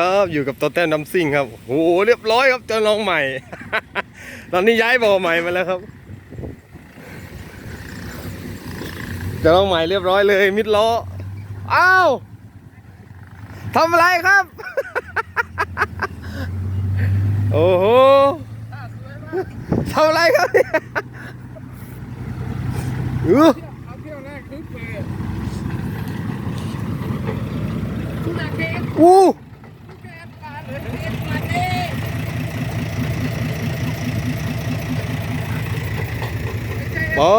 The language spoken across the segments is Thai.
ครับอยู่กับตัวแต้มน้ำซิ่งครับโอ้โหเรียบร้อยครับเจ้าน้องใหม่ ตอนนี้ย้ายบ่อใหม่มาแล้วครับเจ้าน้องใหม่เรียบร้อยเลย มิดล้ออ้าวทำอะไรครับ โอ้โหทำอะไรครับเนี่ยอื้อเอาเที่ยวแรกคึกเลยคุณอาเคน อู้ คุณแกนปาเลยเคนมาเน่ บอ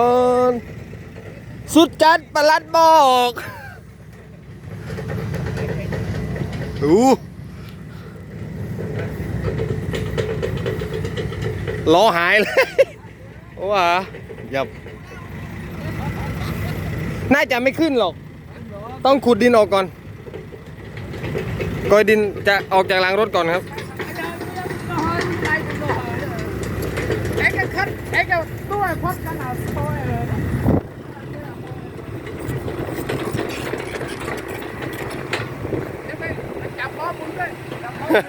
ลสุดจัดประหลัดบอกดูล้อหายเลยว้าหยับ น่าจะไม่ขึ้นหรอก ต้องขุดดินออกก่อนกอยดินจะออกจากรางรถก่อนครับ ไอ้กันคัดไอ้กัน ด้วยพอดกันเอาโซ่เลยจับล้อมุนด้วยจับล้อมุน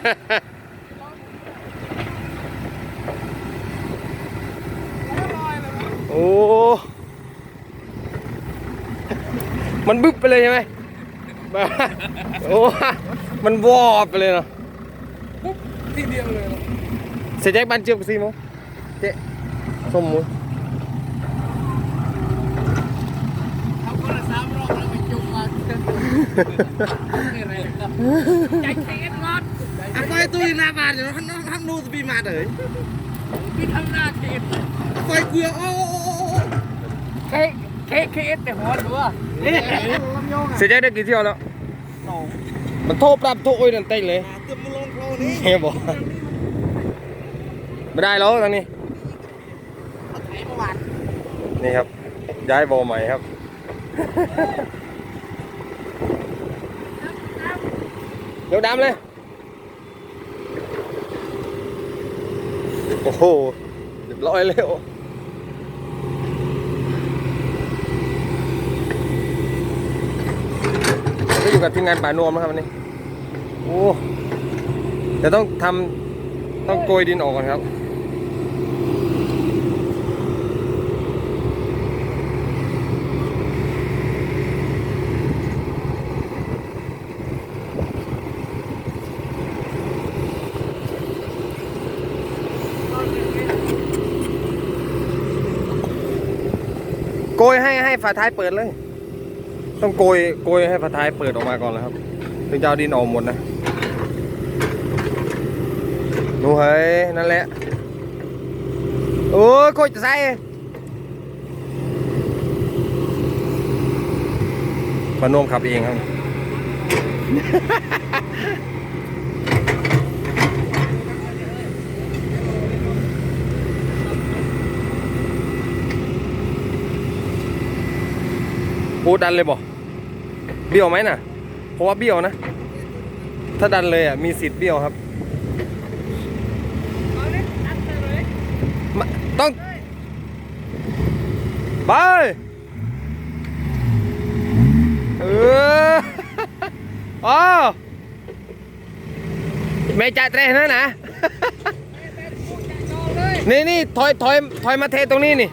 ล้อลอยเลยโอ้ มันบึ๊บไปเลยใช่ไหมแบบโอ้ มันวอบไปเลยเนาะปุ๊บทีเดียวเลยเสียใจบ้านเจียบกับซีมั้งเจ๊ส้มมุ้ย เอาคนละสามรอบแล้วไปจุ่มมา ใจเค็มงอด Apa itu yang nama dia? Kan kan nu tapi mana? พี่ทำหน้าเค็ม Apa itu ya? Oh oh oh. เค้กเค้กเค้กแต่หัวหนูอะเสียใจได้กี่เที่ยวแล้วมันโทษปรับโทษโอ้ยนั่นเต้นเลย Tiap mulung kau ni. เฮียบอกไม่ได้แล้วทางนี้ Pakai muat. นี่ครับย้ายบอใหม่ครับ เดี๋ยวดำเลย โอ้โหเรียบร้อยแล้วก็อยู่กับทีมงานป่านวมนะครับวันนี้ โอ้เดี๋ยวต้องทำต้องโกยดินออกก่อนครับ โกยให้ให้ฝาท้ายเปิดเลย ต้องโกยโกยให้ฝาท้ายเปิดออกมาก่อนแล้วครับ ถึงจะเอาดินออกหมดนะดูเฮ้ยนั่นแหละโอ้ยโคตรจะใส่พนมขับเองครับ ปูดันเลยบอกเบี้ยวไหมน่ะ เพราะว่าเบี้ยวนะ ถ้าดันเลยอะมีสิทธิ์เบี้ยวครับมาต้อง ไป เอออ๋อไม่จ่ายเตรนะนะนี่นี่ถอยถอยถอยมาเทตรงนี้นี่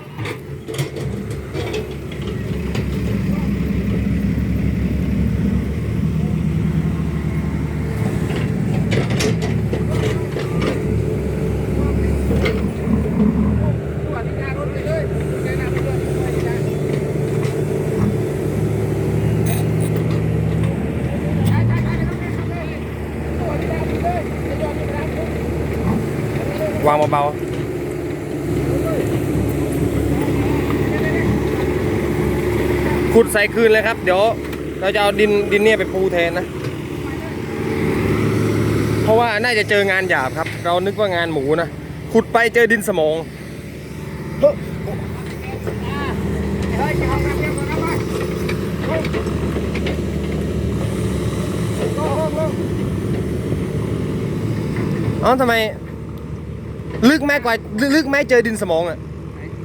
ตัวที่หน้ารถเลยเลยในหน้ารถเลยใช่ใช่ใช่ต้องเล่นต้องเล่นตัวที่หน้ารถเลยจะยอมไม่ได้ วาง เบาขุดใส่คืนเลยครับ เดี๋ยวเราจะเอาดินดินเนี่ยไปปูแทนนะ เพราะว่าน่าจะเจองานหยาบครับ เรานึกว่างานหมูนะ ขุดไปเจอดินสมองอาน้ำเย็นก่อนนะมาลงลงลงเอ้าทำไม ลึกไหมกว่าลึกไหมเจอดินสมองอะ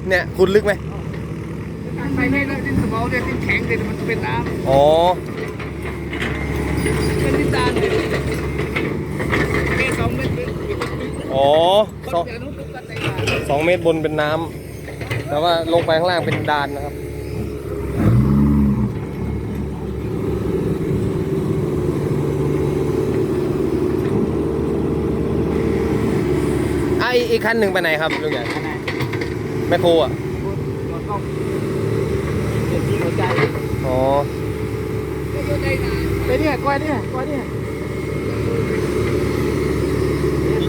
เนี่ยคุณลึกไหมไปไม่ได้ดินสมองเนี่ยดินแข็งเลยมันเป็นน้ำอ๋อเป็นดินดานเลยสองเมตรเนอ๋อสองสองเมตรบนเป็นน้ำแต่ว่าลงไปข้างล่างเป็นดานนะครับ อะอีกอีกคันหนึ่งไปไหนครับลุงใหญ่อันไหนแมคโครอะพูดก่อนต้องเจ็บที่หัวใจอ๋อไปเนี่ยก้อยเนี่ยก้อยเนี่ย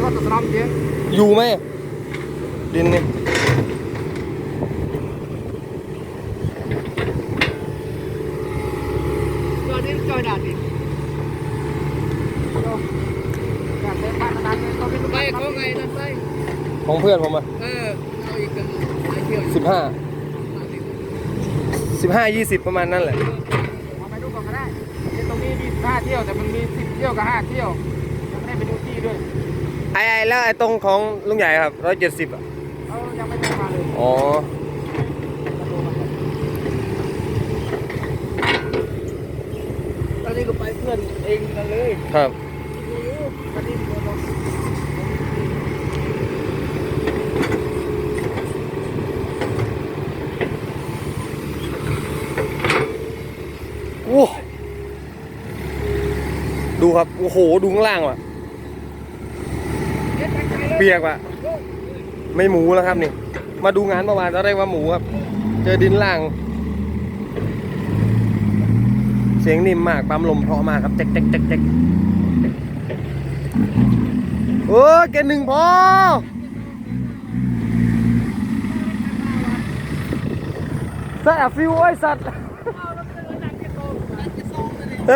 รถตะสนอมเสียงอยู่ไหมดินนี่ก้อยนี่ก้อดานดิอยากเล่นบ้านนั้นก็เป็นไปเขาไงนั่นไป ของเพื่อนผมอะเออเอาอีกกันไปเที่ยวสิบห้าสิบห้ายี่สิบประมาณนั้นแหละ เอาไปดูก่อนก็ได้ตรงนี้มีห้าเที่ยวแต่มันมีสิบเที่ยวกับห้าเที่ยวยังไม่ได้ไปดูที่ด้วยไอ้ไอ้แล้วไอ้ตรงของลุงใหญ่ครับร้อยเจ็ดสิบอะเขายังไม่ได้มาเลยอ๋อ ตอนนี้ก็ไปเพื่อนเองกันเลยครับตอนนี้ก็ต้อง โอ้ ดูครับ โอ้โห ดูข้างล่างว่ะเย็ดไปเลยเปียกว่ะ ไม่หมูแล้วครับนี่ มาดูงานเมื่อวานตอนแรกว่าหมูครับ เจอดินล่าง เสียงนิ่มมาก ปั๊มลมเพราะมากครับเจ๊กเจ๊กเจ๊กเจ๊กเออเกณฑ์หนึ่งพอสัตว์อะฟิวไอ้ยสัตว์อื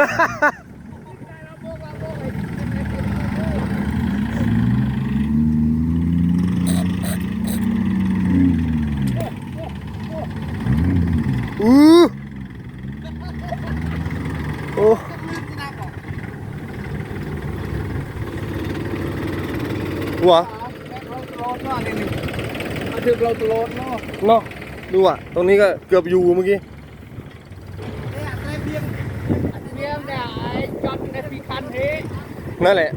อโอ้ หัวเราตลอดเนาะนี่นี่มาถึงเราตลอดเนาะเนาะดูอะ ตรงนี้ก็เกือบอยู่เมื่อกี้เนี่ยไอ้เพียงอันเนี้ยเนี่ยไอ้จอดในปีคันนี้นั่นแหละ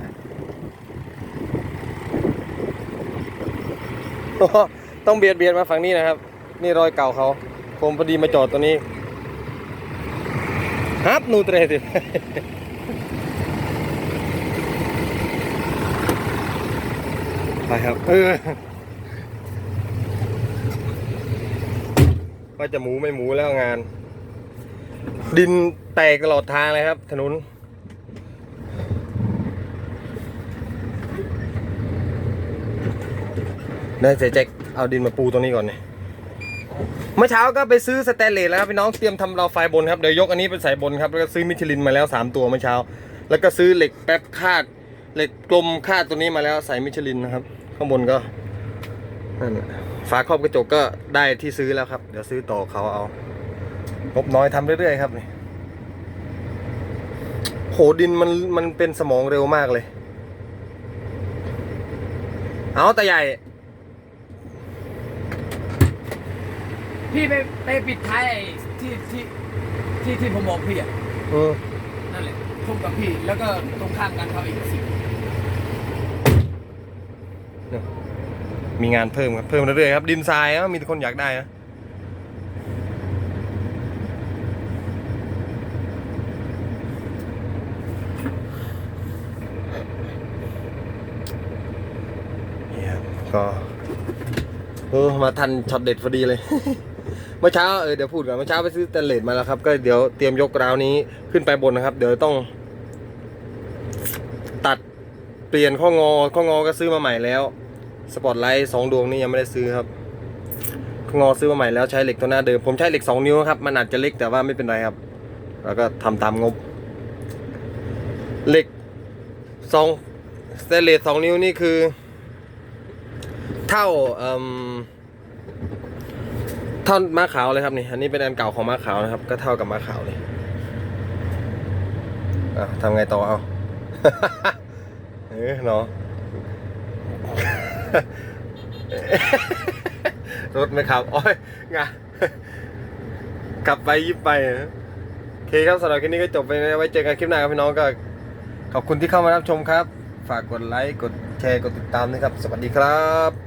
ต้องเบียดเบียดมาฝั่งนี้นะครับ นี่รอยเก่าเขา ผมพอดีมาจอดตัวนี้ฮับนูเตรสิ ไปครับ เออว่าจะหมูไม่หมูแล้วงาน ดินแตกตลอดทางเลยครับ ถนนได้เสร็จแจ็คเอาดินมาปูตรงนี้ก่อนเนี่ยเมื่อเช้าก็ไปซื้อสแตนเลสแล้วครับพี่น้องเตรียมทำราวไฟบนครับเดี๋ยวยกอันนี้ไปใส่บนครับแล้วก็ซื้อมิชลินมาแล้ว 3 ตัวเมื่อเช้า แล้วก็ซื้อเหล็กแป๊บคาดเหล็กกลมคาดตัวนี้มาแล้วใส่มิชลินนะครับ ข้างบนก็นั่นแหละฝาครอบกระจกก็ได้ที่ซื้อแล้วครับ เดี๋ยวซื้อต่อเขาเอางบน้อยทำเรื่อยๆครับนี่โหดินมันมันเป็นสมองเร็วมากเลย เอาแต่ใหญ่ พี่ไปไปปิดท้ายไอ้ที่ที่ที่ที่ผมบอกพี่อะเออนั่นแหละทุ่มกับพี่แล้วก็ตรงข้ามกันเขาอีกสิ มีงานเพิ่มครับ เพิ่มเรื่อยๆครับ ดินทรายนะมีคนอยากได้นะนี่ครับก็โอ้มาทันช็อตเด็ดพอดีเลย เมื่อเช้าเออเดี๋ยวพูดก่อนเมื่อเช้าไปซื้อสแตนเลสมาแล้วครับ ก็เดี๋ยวเตรียมยกราวนี้ขึ้นไปบนนะครับ เดี๋ยวต้อง ตัดเปลี่ยนข้องอข้องอก็ซื้อมาใหม่แล้ว สปอตไลท์สองดวงนี่ยังไม่ได้ซื้อครับงอซื้อมาใหม่แล้วใช้เหล็กตัวหน้าเดิม ผมใช้เหล็กสองนิ้วครับ มันอาจจะเล็กแต่ว่าไม่เป็นไรครับ แล้วก็ทำตามงบ เหล็กสองสเตเลสสองนิ้วนี่คือ เท่าเอ่มเท่าม้าขาวเลยครับนี่ อันนี้เป็นอันเก่าของม้าขาวนะครับ ก็เท่ากับม้าขาวเลยอะทำไงต่อเอา เออเนาะ รถไม่ขับ โอ้ยงาขับไปยิบไปโอเคครับสำหรับคลิปนี้ก็จบไปไว้เจอกันคลิปหน้าครับพี่น้องก็ ขอบคุณที่เข้ามารับชมครับ ฝากกดไลค์ กดแชร์ กดติดตามนะครับ สวัสดีครับ